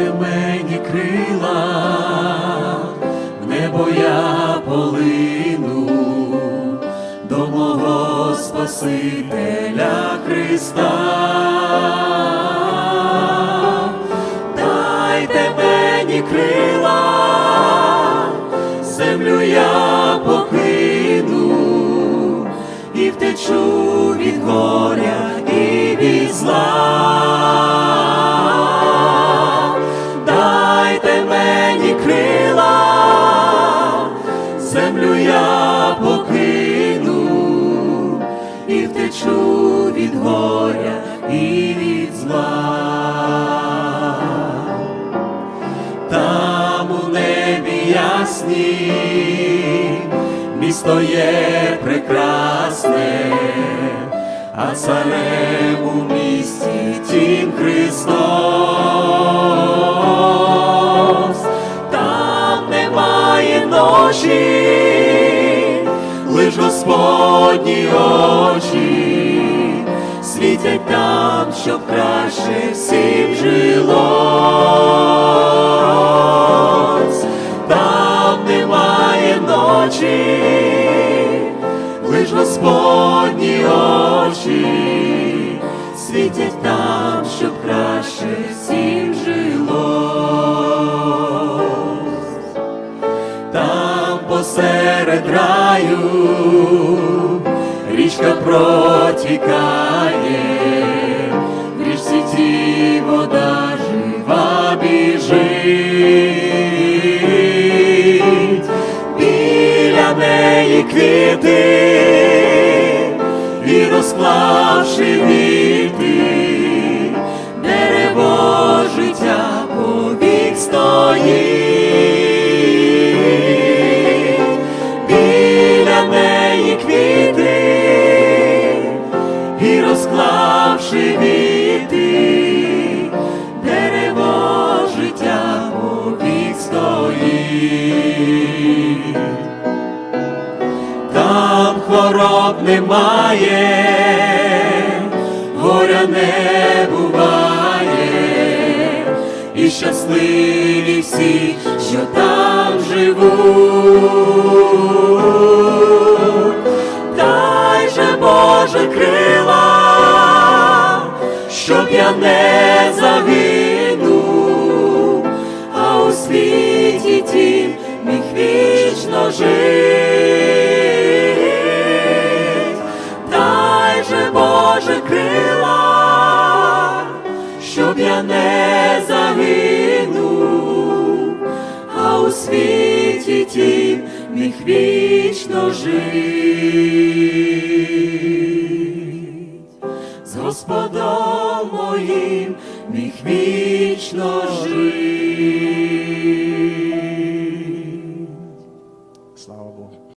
Дайте мені крила, в небо я полину до мого Спасителя Христа. Дайте мені крила, землю я покину і втечу від горя і від зла. Втечу від горя і від зла. Там у небі ясні, місто є прекрасне, а царем у місті тім Христос, там немає ночі, лиш Господні очі світять там, щоб краще всім жилось, там немає ночі, лиш Господні очі. Світять там, щоб краще всім жилось, там посеред раю річка протікає, в річці тій вода жива біжить, біля неї квіти. І розклавши віти, дерево життя повік стоїть, біля неї квіти хвороб немає, горя не буває, і щасливі всі, що там живуть. Дай же Боже крила, щоб я не загинув, а у світі тім міг вічно жить. Боже крила, щоб я не загинув, а у світі тім міг вічно жить. З Господом моїм міг вічно жить.